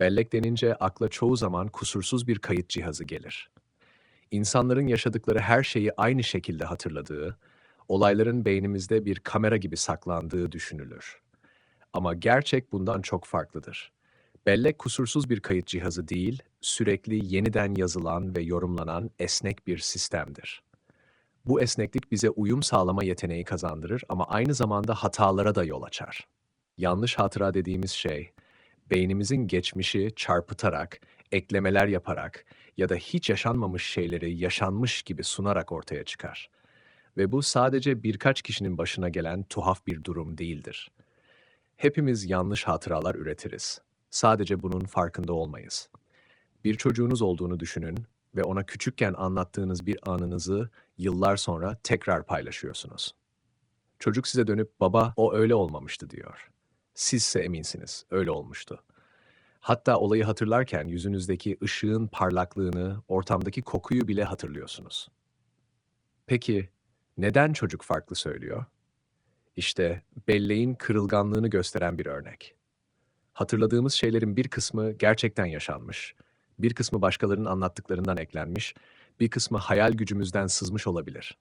Bellek denince akla çoğu zaman kusursuz bir kayıt cihazı gelir. İnsanların yaşadıkları her şeyi aynı şekilde hatırladığı, olayların beynimizde bir kamera gibi saklandığı düşünülür. Ama gerçek bundan çok farklıdır. Bellek kusursuz bir kayıt cihazı değil, sürekli yeniden yazılan ve yorumlanan esnek bir sistemdir. Bu esneklik bize uyum sağlama yeteneği kazandırır ama aynı zamanda hatalara da yol açar. Yanlış hatıra dediğimiz şey, beynimizin geçmişi çarpıtarak, eklemeler yaparak ya da hiç yaşanmamış şeyleri yaşanmış gibi sunarak ortaya çıkar. Ve bu sadece birkaç kişinin başına gelen tuhaf bir durum değildir. Hepimiz yanlış hatıralar üretiriz. Sadece bunun farkında olmayız. Bir çocuğunuz olduğunu düşünün ve ona küçükken anlattığınız bir anınızı yıllar sonra tekrar paylaşıyorsunuz. Çocuk size dönüp baba o öyle olmamıştı diyor. Sizse eminsiniz öyle olmuştu. Hatta olayı hatırlarken yüzünüzdeki ışığın parlaklığını, ortamdaki kokuyu bile hatırlıyorsunuz. Peki neden çocuk farklı söylüyor? İşte belleğin kırılganlığını gösteren bir örnek. Hatırladığımız şeylerin bir kısmı gerçekten yaşanmış, bir kısmı başkalarının anlattıklarından eklenmiş, bir kısmı hayal gücümüzden sızmış olabilir.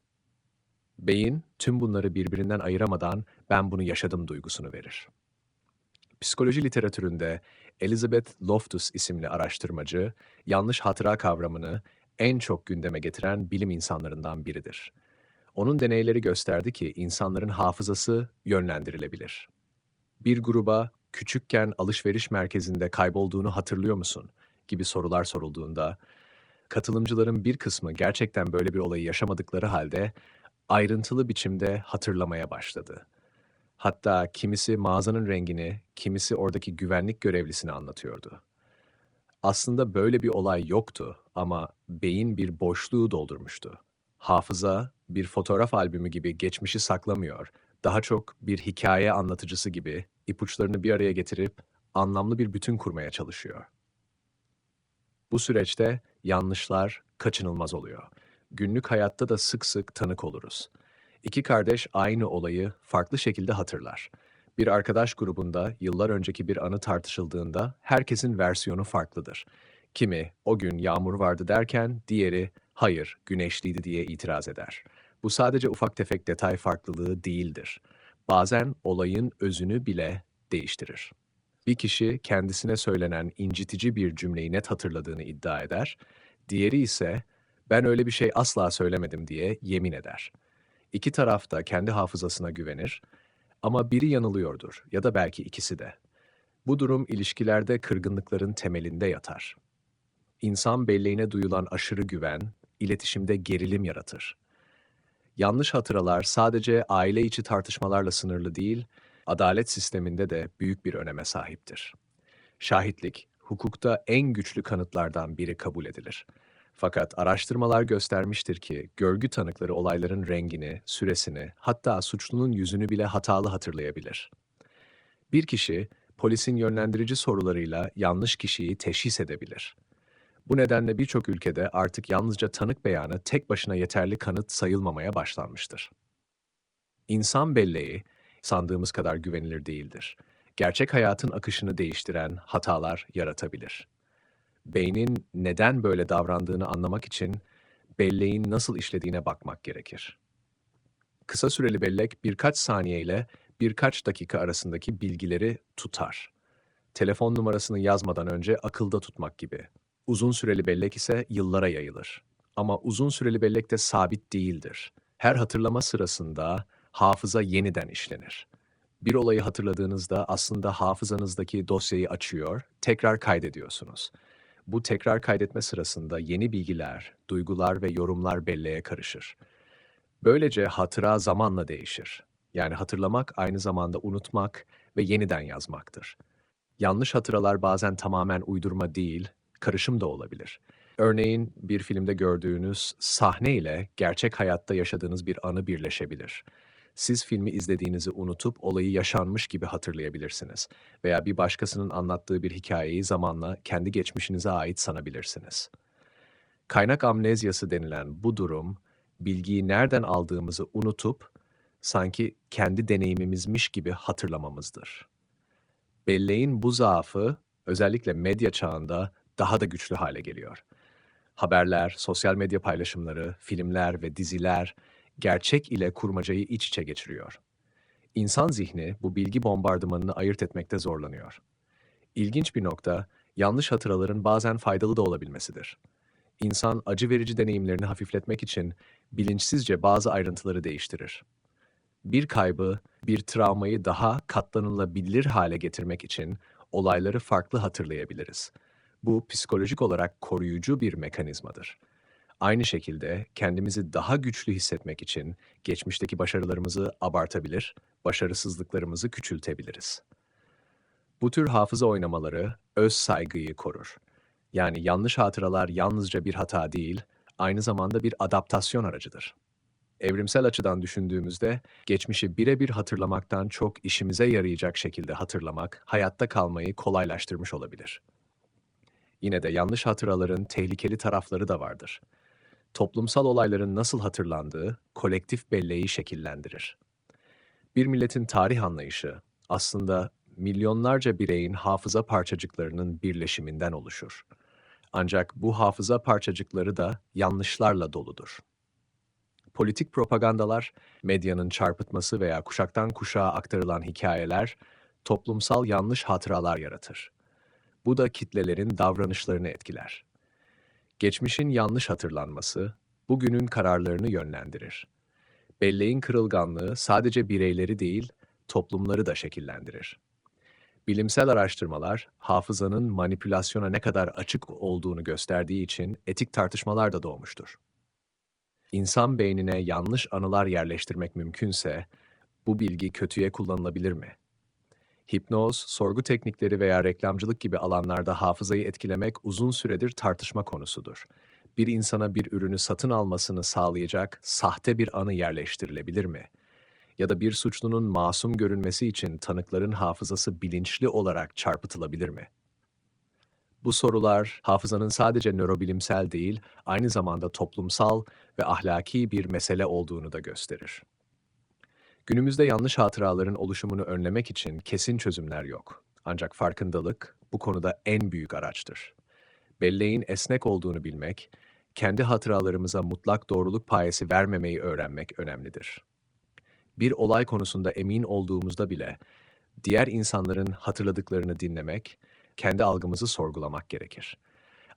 Beyin tüm bunları birbirinden ayıramadan ben bunu yaşadım duygusunu verir. Psikoloji literatüründe Elizabeth Loftus isimli araştırmacı, yanlış hatıra kavramını en çok gündeme getiren bilim insanlarından biridir. Onun deneyleri gösterdi ki insanların hafızası yönlendirilebilir. Bir gruba küçükken alışveriş merkezinde kaybolduğunu hatırlıyor musun gibi sorular sorulduğunda, katılımcıların bir kısmı gerçekten böyle bir olayı yaşamadıkları halde ayrıntılı biçimde hatırlamaya başladı. Hatta kimisi mağazanın rengini, kimisi oradaki güvenlik görevlisini anlatıyordu. Aslında böyle bir olay yoktu ama beyin bir boşluğu doldurmuştu. Hafıza bir fotoğraf albümü gibi geçmişi saklamıyor, daha çok bir hikaye anlatıcısı gibi ipuçlarını bir araya getirip anlamlı bir bütün kurmaya çalışıyor. Bu süreçte yanlışlar kaçınılmaz oluyor. Günlük hayatta da sık sık tanık oluruz. İki kardeş aynı olayı farklı şekilde hatırlar. Bir arkadaş grubunda yıllar önceki bir anı tartışıldığında herkesin versiyonu farklıdır. Kimi o gün yağmur vardı derken diğeri hayır güneşliydi diye itiraz eder. Bu sadece ufak tefek detay farklılığı değildir. Bazen olayın özünü bile değiştirir. Bir kişi kendisine söylenen incitici bir cümleyi net hatırladığını iddia eder, diğeri ise ben öyle bir şey asla söylemedim diye yemin eder. İki taraf da kendi hafızasına güvenir ama biri yanılıyordur ya da belki ikisi de. Bu durum ilişkilerde kırgınlıkların temelinde yatar. İnsan belleğine duyulan aşırı güven, iletişimde gerilim yaratır. Yanlış hatıralar sadece aile içi tartışmalarla sınırlı değil, adalet sisteminde de büyük bir öneme sahiptir. Şahitlik, hukukta en güçlü kanıtlardan biri kabul edilir. Fakat araştırmalar göstermiştir ki görgü tanıkları olayların rengini, süresini, hatta suçlunun yüzünü bile hatalı hatırlayabilir. Bir kişi polisin yönlendirici sorularıyla yanlış kişiyi teşhis edebilir. Bu nedenle birçok ülkede artık yalnızca tanık beyanı tek başına yeterli kanıt sayılmamaya başlanmıştır. İnsan belleği sandığımız kadar güvenilir değildir. Gerçek hayatın akışını değiştiren hatalar yaratabilir. Beynin neden böyle davrandığını anlamak için belleğin nasıl işlediğine bakmak gerekir. Kısa süreli bellek birkaç saniye ile birkaç dakika arasındaki bilgileri tutar. Telefon numarasını yazmadan önce akılda tutmak gibi. Uzun süreli bellek ise yıllara yayılır. Ama uzun süreli bellek de sabit değildir. Her hatırlama sırasında hafıza yeniden işlenir. Bir olayı hatırladığınızda aslında hafızanızdaki dosyayı açıyor, tekrar kaydediyorsunuz. Bu tekrar kaydetme sırasında yeni bilgiler, duygular ve yorumlar belleğe karışır. Böylece hatıra zamanla değişir. Yani hatırlamak aynı zamanda unutmak ve yeniden yazmaktır. Yanlış hatıralar bazen tamamen uydurma değil, karışım da olabilir. Örneğin bir filmde gördüğünüz sahne ile gerçek hayatta yaşadığınız bir anı birleşebilir. Siz filmi izlediğinizi unutup olayı yaşanmış gibi hatırlayabilirsiniz veya bir başkasının anlattığı bir hikayeyi zamanla kendi geçmişinize ait sanabilirsiniz. Kaynak amnezyası denilen bu durum, bilgiyi nereden aldığımızı unutup sanki kendi deneyimimizmiş gibi hatırlamamızdır. Belleğin bu zaafı özellikle medya çağında daha da güçlü hale geliyor. Haberler, sosyal medya paylaşımları, filmler ve diziler gerçek ile kurmacayı iç içe geçiriyor. İnsan zihni bu bilgi bombardımanını ayırt etmekte zorlanıyor. İlginç bir nokta, yanlış hatıraların bazen faydalı da olabilmesidir. İnsan acı verici deneyimlerini hafifletmek için bilinçsizce bazı ayrıntıları değiştirir. Bir kaybı, bir travmayı daha katlanılabilir hale getirmek için olayları farklı hatırlayabiliriz. Bu psikolojik olarak koruyucu bir mekanizmadır. Aynı şekilde kendimizi daha güçlü hissetmek için geçmişteki başarılarımızı abartabilir, başarısızlıklarımızı küçültebiliriz. Bu tür hafıza oynamaları öz saygıyı korur. Yani yanlış hatıralar yalnızca bir hata değil, aynı zamanda bir adaptasyon aracıdır. Evrimsel açıdan düşündüğümüzde geçmişi birebir hatırlamaktan çok işimize yarayacak şekilde hatırlamak hayatta kalmayı kolaylaştırmış olabilir. Yine de yanlış hatıraların tehlikeli tarafları da vardır. Toplumsal olayların nasıl hatırlandığı kolektif belleği şekillendirir. Bir milletin tarih anlayışı aslında milyonlarca bireyin hafıza parçacıklarının birleşiminden oluşur. Ancak bu hafıza parçacıkları da yanlışlarla doludur. Politik propagandalar, medyanın çarpıtması veya kuşaktan kuşağa aktarılan hikayeler toplumsal yanlış hatıralar yaratır. Bu da kitlelerin davranışlarını etkiler. Geçmişin yanlış hatırlanması bugünün kararlarını yönlendirir. Belleğin kırılganlığı sadece bireyleri değil, toplumları da şekillendirir. Bilimsel araştırmalar hafızanın manipülasyona ne kadar açık olduğunu gösterdiği için etik tartışmalar da doğmuştur. İnsan beynine yanlış anılar yerleştirmek mümkünse bu bilgi kötüye kullanılabilir mi? Hipnoz, sorgu teknikleri veya reklamcılık gibi alanlarda hafızayı etkilemek uzun süredir tartışma konusudur. Bir insana bir ürünü satın almasını sağlayacak sahte bir anı yerleştirilebilir mi? Ya da bir suçlunun masum görünmesi için tanıkların hafızası bilinçli olarak çarpıtılabilir mi? Bu sorular hafızanın sadece nörobilimsel değil, aynı zamanda toplumsal ve ahlaki bir mesele olduğunu da gösterir. Günümüzde yanlış hatıraların oluşumunu önlemek için kesin çözümler yok. Ancak farkındalık bu konuda en büyük araçtır. Belleğin esnek olduğunu bilmek, kendi hatıralarımıza mutlak doğruluk payesi vermemeyi öğrenmek önemlidir. Bir olay konusunda emin olduğumuzda bile diğer insanların hatırladıklarını dinlemek, kendi algımızı sorgulamak gerekir.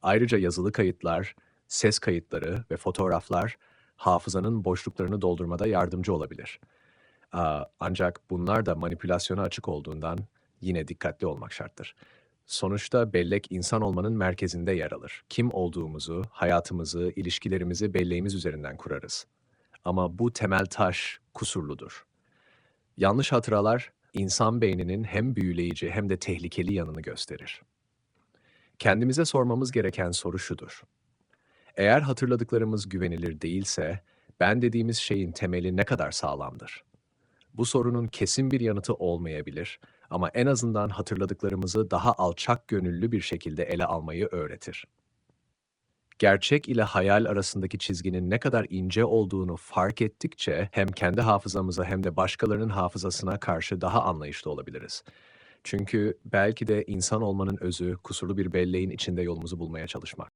Ayrıca yazılı kayıtlar, ses kayıtları ve fotoğraflar hafızanın boşluklarını doldurmada yardımcı olabilir. Ancak bunlar da manipülasyona açık olduğundan yine dikkatli olmak şarttır. Sonuçta bellek insan olmanın merkezinde yer alır. Kim olduğumuzu, hayatımızı, ilişkilerimizi belleğimiz üzerinden kurarız. Ama bu temel taş kusurludur. Yanlış hatıralar insan beyninin hem büyüleyici hem de tehlikeli yanını gösterir. Kendimize sormamız gereken soru şudur. Eğer hatırladıklarımız güvenilir değilse, ben dediğimiz şeyin temeli ne kadar sağlamdır? Bu sorunun kesin bir yanıtı olmayabilir ama en azından hatırladıklarımızı daha alçak gönüllü bir şekilde ele almayı öğretir. Gerçek ile hayal arasındaki çizginin ne kadar ince olduğunu fark ettikçe hem kendi hafızamıza hem de başkalarının hafızasına karşı daha anlayışlı olabiliriz. Çünkü belki de insan olmanın özü kusurlu bir belleğin içinde yolumuzu bulmaya çalışmak.